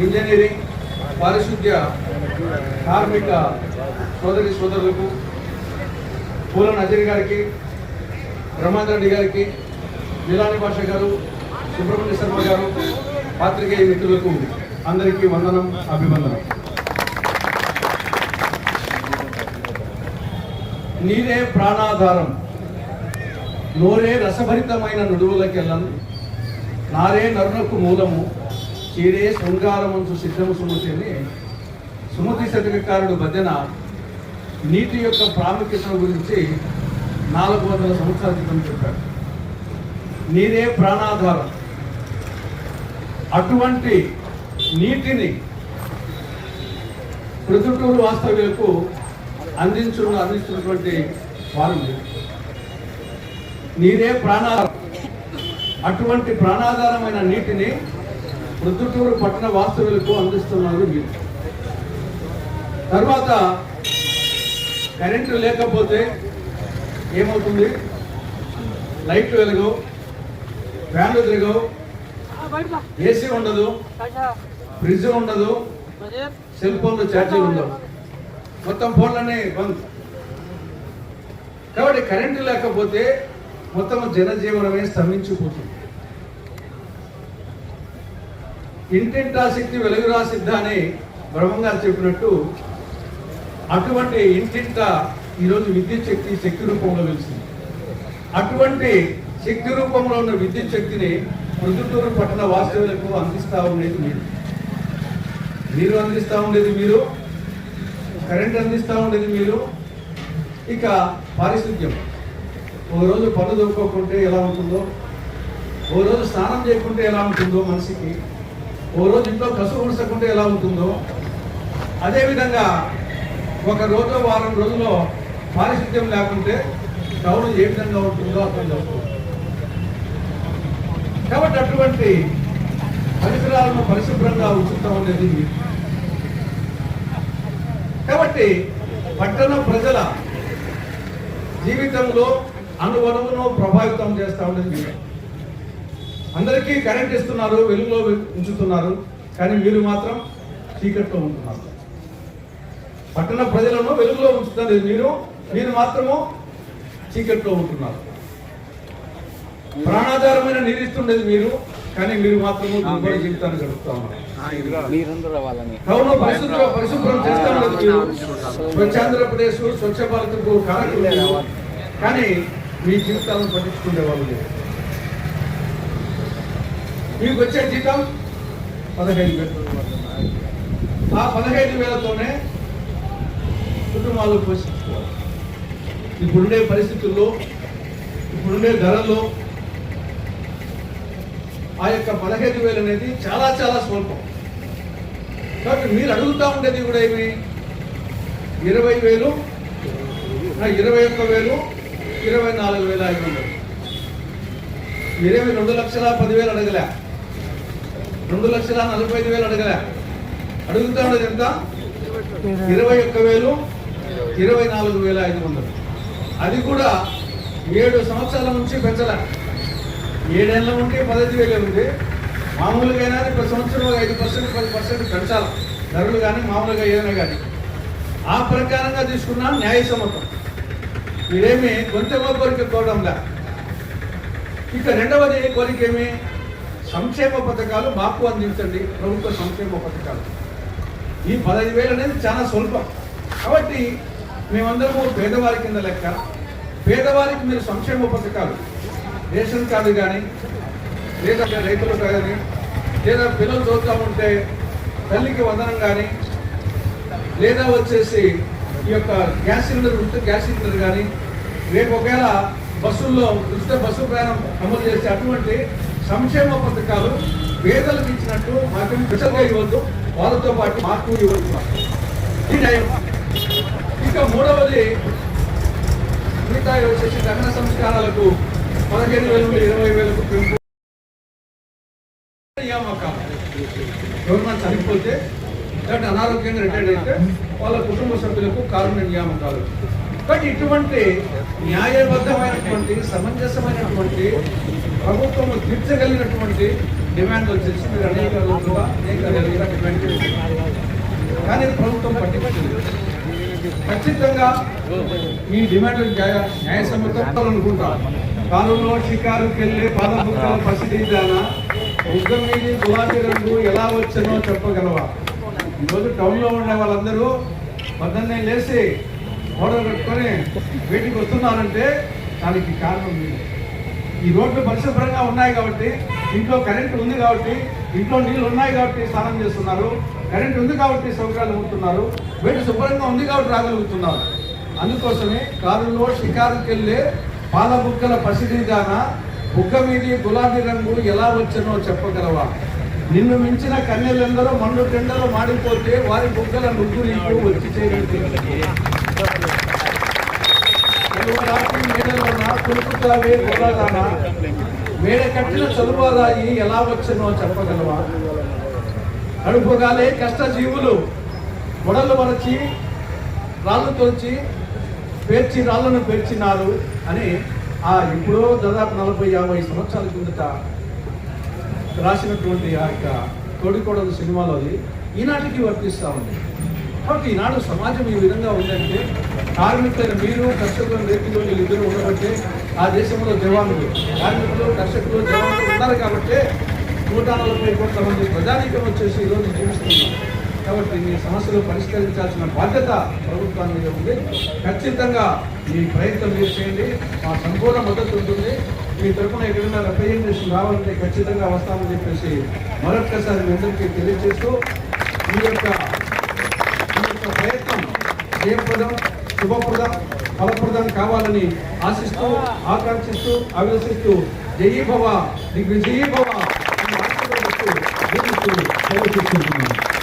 Engineering పారిశుద్ధ్య కార్మిక సోదరి సోదరులకు పూల నజీర్ గారికి బ్రహ్మాంద్ర రెడ్డి గారికి నీలాని భాష గారు సుబ్రహ్మణ్య శర్మ గారు పాత్రికేయ మిత్రులకు అందరికీ వందనం అభివందనం. నీరే ప్రాణాధారం నోరే రసభరితమైన నుడువులకెళ్ళను నారే నరులకు మూలము చీరే శృంగారమంచు సిద్ధము సుమతిని సుమతి శతకారుడు భజన నీటి యొక్క ప్రాముఖ్యత గురించి నాలుగు వందల సంవత్సరాల క్రితం చెప్పాడు. నీరే ప్రాణాధారం. అటువంటి నీటిని ప్రతిటూరు వాస్తవ్యులకు అందించు అందిస్తున్నటువంటి వారు నీరే ప్రాణాధారం. అటువంటి ప్రాణాధారమైన నీటిని ప్రొద్దుటూరు పట్టణ వాస్తవ్యులకు అందిస్తున్నారు మీరు. తర్వాత కరెంటు లేకపోతే ఏమవుతుంది? లైట్లు వెలగవు ఫ్యాన్లు తిరగవు ఏసీ ఉండదు ఫ్రిడ్జ్ ఉండదు సెల్ ఫోన్లు ఛార్జీలు ఉండవు. మొత్తం ఫోన్లనే బంద్. కాబట్టి కరెంటు లేకపోతే మొత్తం జనజీవనమే స్తంభించిపోతుంది. ఇంటింటా శక్తి వెలుగురా సిద్ధ అని బ్రహ్మంగారు చెప్పినట్టు అటువంటి ఇంటింట ఈరోజు విద్యుత్ శక్తి శక్తి రూపంలో వెలిసింది అటువంటి శక్తి రూపంలో ఉన్న విద్యుత్ శక్తిని ప్రొద్దుటూరు పట్టణ వాస్తవులకు అందిస్తూ ఉండేది మీరు. మీరు అందిస్తూ ఉండేది మీరు. కరెంట్ అందిస్తూ ఉండేది మీరు. ఇక పారిశుద్ధ్యం. ఓ రోజు పనులు దొరుకోకుంటే ఎలా ఉంటుందో ఓ రోజు స్నానం చేయకుంటే ఎలా ఉంటుందో మనిషికి ఓ రోజు ఇంట్లో కసువు ఉడసకుంటే ఎలా ఉంటుందో అదేవిధంగా ఒక రోజు వారం రోజుల్లో పారిశుద్ధ్యం లేకుంటే టౌన్ ఏ విధంగా ఉంటుందో అర్థం చేసుకోవచ్చు కాబట్టి అటువంటి పరిసరాలను పరిశుభ్రంగా ఉంచుతూ ఉండేది కాబట్టి పట్టణ ప్రజల జీవితంలో అనువనమును ప్రభావితం చేస్తూ ఉండేది మీరు. అందరికీ కరెంట్ ఇస్తున్నారు వెలుగులో ఉంచుతున్నారు కానీ మీరు మాత్రం చీకట్లో ఉంటున్నారు. పట్టణ ప్రజలను వెలుగులో ఉంచుతుంది మీరు మీరు మాత్రము చీకట్లో ఉంటున్నారు. ప్రాణాధారమైన నీరిస్తుండేది మీరు కానీ మీరు మాత్రము దుర్భర జీవితాన్ని గడుపుతా ఉన్నారు. పరిశుభ్ర పరిశుభ్రం చేస్తా స్వచ్ఛాంధ్రప్రదేశ్ స్వచ్ఛ కారకులు మీరు. కానీ మీ జీవితాలను పట్టించుకునే వాళ్ళు లేరు. మీకు వచ్చే జీతం పదహైదు వేలు. ఆ పదహైదు వేలతోనే కుటుంబాలు పోషించుకోవాలి. ఇప్పుడుండే పరిస్థితుల్లో ఇప్పుడుండే ధరల్లో ఆ యొక్క పదహైదు వేలు అనేది చాలా చాలా స్వల్పం. కాబట్టి మీరు అడుగుతా ఉండేది కూడా ఏమి? ఇరవై వేలు ఇరవై ఒక్క వేలు ఇరవై నాలుగు వేల ఐదు వందలు మీరేమి రెండు లక్షల పదివేలు అడగలే? రెండు లక్షల నలభై ఐదు వేలు అడగలే. అడుగుతా ఉండేది ఎంత? ఇరవై ఒక్క వేలు ఇరవై నాలుగు వేల ఐదు వందలు. అది కూడా ఏడు సంవత్సరాల నుంచి పెంచలే. ఏడేళ్ళ ఉంటే పదహైదు వేలే ఉంది. మామూలుగా అయినా ప్రతి సంవత్సరం ఒక ఐదు పర్సెంట్ పది పర్సెంట్ పెంచాలి. ధరలు కానీ మామూలుగా ఏదైనా కానీ ఆ ప్రకారంగా తీసుకున్నా న్యాయ సమ్మతం. మీరేమి గొంతెమ్మ కోరిక కోవడంలా ఇక రెండవది కోరిక ఏమి సంక్షేమ పథకాలు మాకు అందించండి. ప్రభుత్వ సంక్షేమ పథకాలు. ఈ పదహైదు వేలు అనేది చాలా స్వల్పం. కాబట్టి మేమందరము పేదవారి కింద లెక్క. పేదవారికి మీరు సంక్షేమ పథకాలు రేషన్ కార్డు కానీ లేదా రైతులు కానీ లేదా పిల్లలు చదువుతూ ఉంటే తల్లికి వందనం కానీ లేదా వచ్చేసి ఈ యొక్క గ్యాస్ సిలిండర్ ఉంటే గ్యాస్ సిలిండర్ కానీ రేపు ఒకవేళ బస్సుల్లో ఉచిత బస్సు ప్రయాణం అమలు చేస్తే అటువంటి సంక్షేమ పథకాలు పేదలకు ఇచ్చినట్టు మాకు స్పెషల్గా ఇవ్వద్దు వాళ్ళతో పాటు మాకు ఇవ్వద్దు ఇంకా ఇక మూడవది మిగతా వచ్చేసి దహన సంస్కారాలకు పదిహేను వేల నుండి ఇరవై వేలకు పెంపు గవర్నమెంట్ చనిపోతే లేదంటే అనారోగ్యంగా రిటైర్డ్ అయితే వాళ్ళ కుటుంబ సభ్యులకు కారుణ్య నియామకాలు. బట్ ఇటువంటి న్యాయబద్ధమైనటువంటి సమంజసమైనటువంటి ప్రభుత్వం తీర్చగలిగినటువంటి డిమాండ్ వచ్చేసి మీరు అనేక రోజులుగా అనేక డిమాండ్ చేస్తున్నారు. కానీ ప్రభుత్వం పట్టించుకోలేదు. ఖచ్చితంగా ఈ డిమాండ్ న్యాయసమ్మతం అనుకుంటా కాలంలో షికారుకి వెళ్ళి పాదం పసిదీదానా పసిడీదాన మీది గులాబీ రంగు ఎలా వచ్చనో చెప్పగలవా? ఈరోజు టౌన్లో ఉండే వాళ్ళందరూ పొద్దున్నే లేచి ఓడలు కట్టుకొని వీటికి వస్తున్నారంటే దానికి కారణం మీరు ఈ రోడ్లు పరిశుభ్రంగా ఉన్నాయి కాబట్టి ఇంట్లో కరెంట్ ఉంది కాబట్టి ఇంట్లో నీళ్ళు ఉన్నాయి కాబట్టి స్నానం చేస్తున్నారు. కరెంట్ ఉంది కాబట్టి సౌకర్యాలు ఉంటున్నారు వీటి శుభ్రంగా ఉంది కాబట్టి రాగలుగుతున్నారు అందుకోసమే కారులో షికారుకి వెళ్ళే పాల బుక్కల పసిడిదాన బుగ్గ మీది గులాబీ రంగు ఎలా వచ్చనో చెప్పగలవా? నిన్ను మించిన కన్యలందరూ మండు టెండలో మాడిపోతే వారి బుగ్గల నుగ్గు వచ్చి చేరింది రాత్రి మేడలోన కులుకుతావే మేడ కట్టిన చదువాదాయి ఎలా వచ్చనో చెప్పగలవా అడుగుగానే కష్ట జీవులు గొడవలు మరచి రాళ్ళు తోల్చి పేర్చి రాళ్ళను పేర్చినారు అని ఆ ఎప్పుడో దాదాపు నలభై యాభై సంవత్సరాల కిందట రాసినటువంటి ఆ యొక్క తోడికోడలు సినిమాలోది ఈనాటికి వర్తిస్తూ ఉంది. కాబట్టి ఈనాడు సమాజం ఈ విధంగా ఉందంటే కార్మికులైన మీరు కర్షకులు రైతులు వీళ్ళిద్దరూ ఉండబట్టే ఆ దేశంలో జవానులు. కార్మికులు కర్షకులు జవానులు ఉన్నారు కాబట్టి నూట నలభై కోట్ల మంది ప్రజానీకం వచ్చేసి ఈరోజు జీవిస్తున్నారు. కాబట్టి మీ సమస్యలు పరిష్కరించాల్సిన బాధ్యత ప్రభుత్వాన్ని మీద ఉంది. ఖచ్చితంగా మీ ప్రయత్నం మీరు చేయండి. మా సంపూర్ణ మద్దతు ఉంటుంది. మీ తరఫున ఎక్కడైనా రిప్రజెంటేషన్ రావాలంటే ఖచ్చితంగా వస్తామని చెప్పేసి మరొక్కసారి మీ అందరికీ తెలియజేస్తూ మీ యొక్క జయప్రదం శుభప్రదం ఫలప్రదం కావాలని ఆశిస్తూ ఆకాంక్షిస్తూ అభిలషిస్తూ జయీ భవ దిగ్విజయీ భవ అని ఆశీర్వదిస్తూ దీవిస్తూ